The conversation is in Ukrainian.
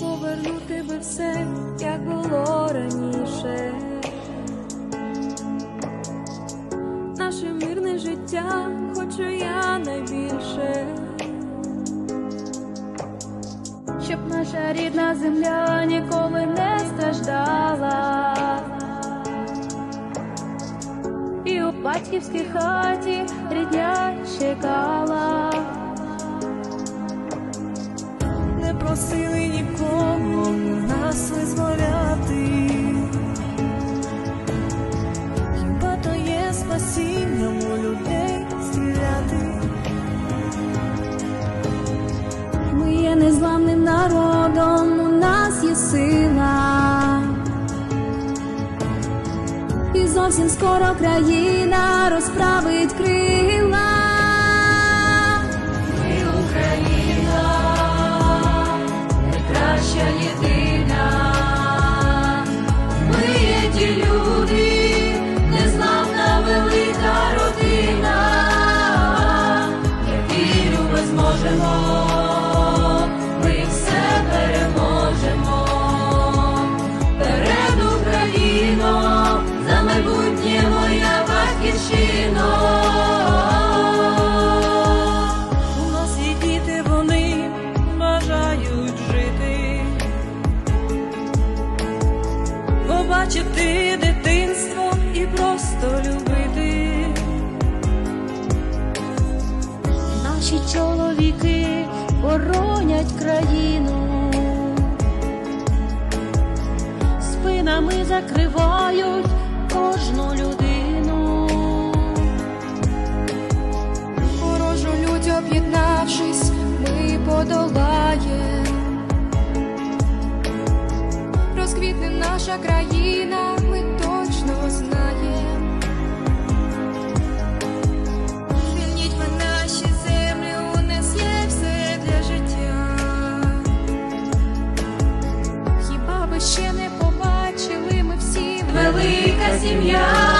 Повернути би все, як було раніше. Наше мирне життя хочу я найбільше. Щоб наша рідна земля ніколи не страждала. Батьківській хаті рідня чекала. Не просили нікого нас визволяти. Хіба то є спасінням у людей стріляти? Ми є незламним народом, у нас є сила. І зовсім скоро країна розправить крила. Ми Україна, найкраща єдина. Ми є ті люди, незламна велика родина. Я вірю, ми зможемо, Побачити дитинство і просто любити. Наші чоловіки боронять країну, спинами закривають кожну людину. Розквітне наша країна, ми точно знаємо. Звільніть ви наші землі, у все для життя. Хіба ви ще не побачили, ми всі велика сім'я.